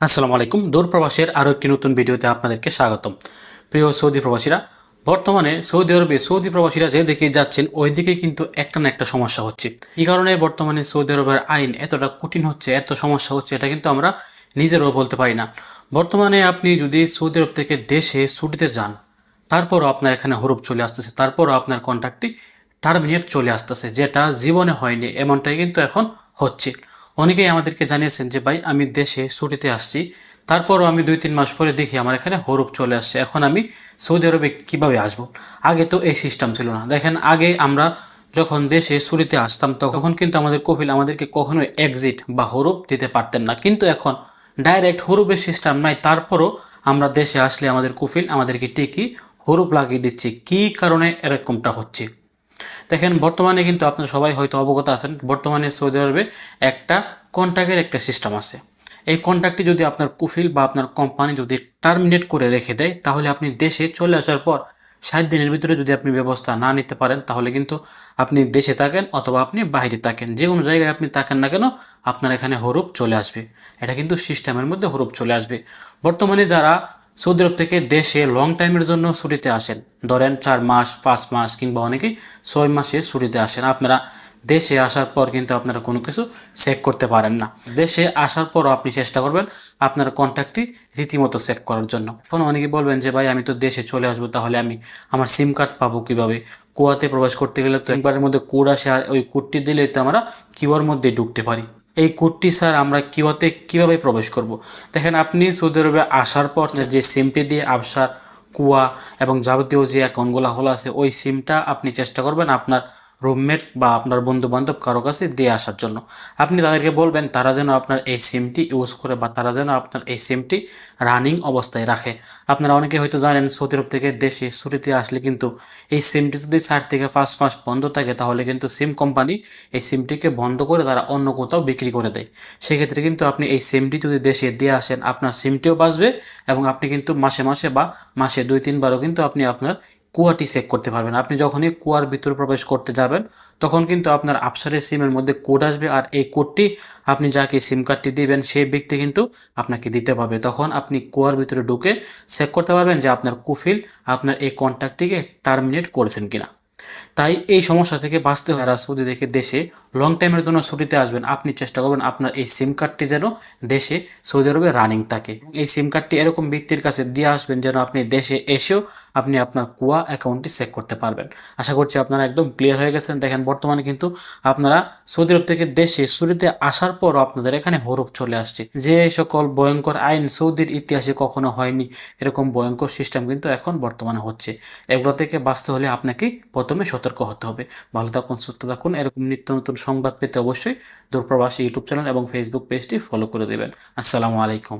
আসসালামু আলাইকুম। দূর প্রবাসের আরও একটি নতুন ভিডিওতে আপনাদেরকে স্বাগতম। প্রিয় সৌদি প্রবাসীরা, বর্তমানে সৌদি আরবে সৌদি প্রবাসীরা যে দিকে যাচ্ছেন, ওই দিকে কিন্তু একটা না একটা সমস্যা হচ্ছে। এই কারণে বর্তমানে সৌদি আরবের আইন এতটা কঠিন হচ্ছে, এত সমস্যা হচ্ছে, এটা কিন্তু আমরা নিজেরাও বলতে পারি না। বর্তমানে আপনি যদি সৌদি আরব থেকে দেশে ছুটিতে যান, তারপরও আপনার এখানে হরুপ চলে আসতেছে, তারপরও আপনার কন্ট্রাক্টটি টার্মিনেট চলে আসতেছে, যেটা জীবনে হয়নি, এমনটাই কিন্তু এখন হচ্ছে। অনেকেই আমাদেরকে জানিয়েছেন যে, ভাই, আমি দেশে ছুটিতে আসছি। তারপরও আমি দুই, তিন মাস পরে দেখি আমার এখানে হরুপ চলে আসছে। এখন আমি সৌদি আরবে কীভাবে আসব? আগে তো এই সিস্টেম ছিল না। দেখেন, আগে আমরা যখন দেশে ছুটিতে আসতাম, তখন কিন্তু আমাদের কফিল আমাদেরকে কখনোই এক্সিট বা হরুপ দিতে পারতেন না। কিন্তু এখন ডাইরেক্ট হরুপের সিস্টেম নাই। তারপরও আমরা দেশে আসলে আমাদের কুফিল আমাদেরকে টিকি হরুপ লাগিয়ে দিচ্ছে। কী কারণে এরকমটা হচ্ছে? দেখেন, বর্তমানে কিন্তু আপনারা সবাই হয়তো অবগত আছেন, বর্তমানে সৌদি আরবে একটা কন্ট্যাক্টের একটা সিস্টেম আছে। এই কন্ট্যাক্টটি যদি আপনার কুফিল বা আপনার কোম্পানি যদি টার্মিনেট করে রেখে দেয়, তাহলে আপনি দেশে চলে আসার পর ষাট দিনের ভিতরে যদি আপনি ব্যবস্থা না নিতে পারেন, তাহলে কিন্তু আপনি দেশে থাকেন অথবা আপনি বাইরে থাকেন। যে কোনো জায়গায় আপনি থাকেন না কেন, আপনার এখানে হরুপ চলে আসবে। এটা কিন্তু সিস্টেমের মধ্যে হরুপ চলে আসবে। বর্তমানে যারা সৌদি আরব থেকে দেশে লং টাইমের জন্য ছুটিতে আসেন। ধরেন চার মাস, পাঁচ মাস কিংবা অনেকেই ছয় মাসে ছুটিতে আসেন। আপনারা দেশে আসার পর কিন্তু আপনারা কোনো কিছু চেক করতে পারেন না। দেশে আসার পরও আপনি চেষ্টা করবেন আপনার কন্ট্যাক্টটি রীতিমতো চেক করার জন্য। এখন অনেকে বলবেন যে, ভাই, আমি তো দেশে চলে আসব, তাহলে আমি আমার সিম কার্ড পাবো কীভাবে? কুয়াতে প্রবেশ করতে গেলে তো একবারের মধ্যে কোড আসে আর ওই কোডটি দিলেই তো আমরা কিউআর মধ্যে ঢুকতে পারি। এই কোডটি স্যার আমরা কিওয়াতে কীভাবে প্রবেশ করব? দেখেন, আপনি সৌদি আরবে আসার পর যে সিমটি দিয়ে আবসার কুয়া এবং যাবতীয় যে অ্যাকাউন্টগুলো হলো আছে, ওই সিমটা আপনি চেষ্টা করবেন আপনার রুমমেট বা আপনার বন্ধু বান্ধব কারও কাছে দিয়ে আসার জন্য। আপনি তাদেরকে বলবেন, তারা যেন আপনার এই সিমটি ইউজ করে বা তারা যেন আপনার এই সিমটি রানিং অবস্থায় রাখে। আপনারা অনেকে হয়তো জানেন, সৌদি আরব থেকে দেশে ছুটিতে আসলে কিন্তু এই সিমটি যদি চার থেকে পাঁচ মাস বন্ধ থাকে, তাহলে কিন্তু সিম কোম্পানি এই সিমটিকে বন্ধ করে তারা অন্য কোথাও বিক্রি করে দেয়। সেক্ষেত্রে কিন্তু আপনি এই সিমটি যদি দেশে দিয়ে আসেন, আপনার সিমটিও বাঁচবে এবং আপনি কিন্তু মাসে মাসে বা মাসে দুই, তিনবারও কিন্তু আপনি আপনার কুয়াটি চেক করতে পারবেন। আপনি যখনই কুয়ার ভিতরে প্রবেশ করতে যাবেন, তখন কিন্তু আপনার আপসারের সিমের মধ্যে কোড আসবে আর এই কোডটি আপনি যাকে সিম কার্ডটি দিবেন, সেই ব্যক্তি কিন্তু আপনাকে দিতে পারবে। তখন আপনি কুয়ার ভিতরে ঢুকে চেক করতে পারবেন যে আপনার কুফিল, আপনার এই কন্ট্যাক্টটিকে টার্মিনেট করেছেন কিনা। তাই এই সমস্যা থেকে বাঁচতে হয় যারা সৌদি থেকে দেশে লং টাইমের জন্য ছুটিতে আসবেন। আপনি চেষ্টা করবেন আপনার এই সিম কার্ডটি যেন দেশে সৌদি আরবে রানিং থাকে। এই সিম কার্ডটি এরকম ব্যক্তির কাছে দিয়ে আসবেন যেন আপনি দেশে এসেও আপনি আপনার কুয়া অ্যাকাউন্টটি চেক করতে পারবেন। আশা করছি আপনারা একদম ক্লিয়ার হয়ে গেছেন। দেখেন, বর্তমানে কিন্তু আপনারা সৌদি আরব থেকে দেশে ছুটিতে আসার পরও আপনাদের এখানে হরফ চলে আসছে। যে সকল ভয়ঙ্কর আইন সৌদির ইতিহাসে কখনো হয়নি, এরকম ভয়ঙ্কর সিস্টেম কিন্তু এখন বর্তমানে হচ্ছে। এগুলো থেকে বাঁচতে হলে আপনাকে প্রথমে সতর্ক হতে হবে। ভালো থাকুন, সুস্থ থাকুন। এরকম নিত্য নতুন সংবাদ পেতে অবশ্যই দূরপ্রবাসী ইউটিউব চ্যানেল এবং ফেসবুক পেজটি ফলো করে দেবেন। আসসালামু আলাইকুম।